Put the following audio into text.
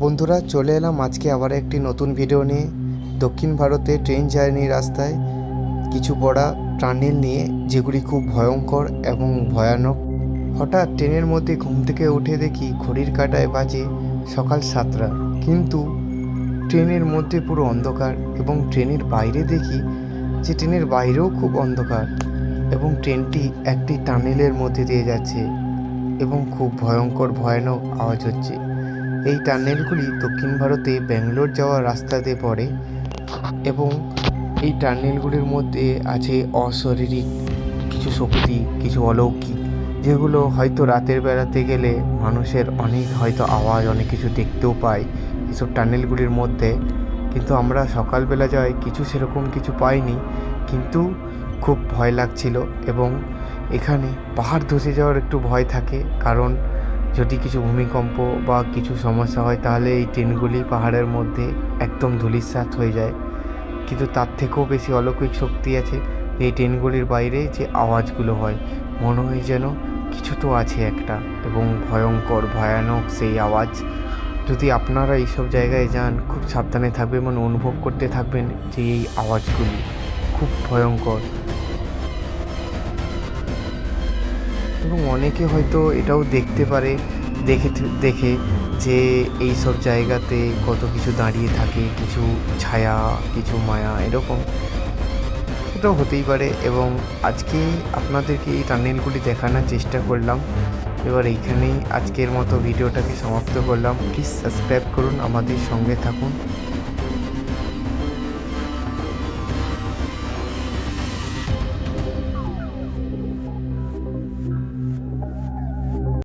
বন্ধুরা, চলে এলাম আজকে আবার একটি নতুন ভিডিও নিয়ে। দক্ষিণ ভারতে ট্রেন জার্নি রাস্তায় কিছু পড়া টানেল নিয়ে, যেগুলি খুব ভয়ঙ্কর এবং ভয়ানক। হঠাৎ ট্রেনের মধ্যে ঘুম থেকে উঠে দেখি ঘড়ির কাঁটায় বাজে সকাল সাতটা। কিন্তু ট্রেনের মধ্যে পুরো অন্ধকার এবং ট্রেনের বাইরে দেখি যে ট্রেনের বাইরেও খুব অন্ধকার এবং ট্রেনটি একটি টানেলের মধ্যে দিয়ে যাচ্ছে এবং খুব ভয়ঙ্কর, ভয়ানক আওয়াজ হচ্ছে। এই টানেলগুলি দক্ষিণ ভারতে ব্যাঙ্গালোর যাওয়ার রাস্তাতে পড়ে এবং এই টানেলগুলির মধ্যে আছে অশারীরিক কিছু শক্তি, কিছু অলৌকিক, যেগুলো হয়তো রাতের বেড়াতে গেলে মানুষের অনেক হয়তো আওয়াজ, অনেক কিছু দেখতেও পায় এসব টানেলগুলির মধ্যে। কিন্তু আমরা সকালবেলা যাই, কিছু সেরকম কিছু পাইনি, কিন্তু খুব ভয় লাগছিল এবং এখানে পাহাড় ধসে যাওয়ার একটু ভয় থাকে, কারণ যদি কিছু ভূমিকম্প বা কিছু সমস্যা হয়, তাহলে এই ট্রেনগুলি পাহাড়ের মধ্যে একদম ধূলিসাৎ হয়ে যায়। কিন্তু তার থেকেও বেশি অলৌকিক শক্তি আছে এই ট্রেনগুলির বাইরে যে আওয়াজগুলো হয়। মনে হয় যেন কিছু তো আছে একটা এবং ভয়ঙ্কর, ভয়ানক সেই আওয়াজ। যদি আপনারা এইসব জায়গায় যান, খুব সাবধানে থাকবেন এবং অনুভব করতে থাকবেন যে এই আওয়াজগুলি খুব ভয়ঙ্কর। এবং অনেকে হয়তো এটাও দেখতে পারে, দেখে দেখে যে এই সব জায়গাতে কত কিছু দাঁড়িয়ে থাকে, কিছু ছায়া, কিছু মায়া, এরকম। এটাও হতেই পারে এবং আজকে আপনাদেরকে এই টানেলগুলি দেখানোর চেষ্টা করলাম। এবার এইখানেই আজকের মতো ভিডিওটাকে সমাপ্ত করলাম। প্লিজ সাবস্ক্রাইব করুন, আমাদের সঙ্গে থাকুন।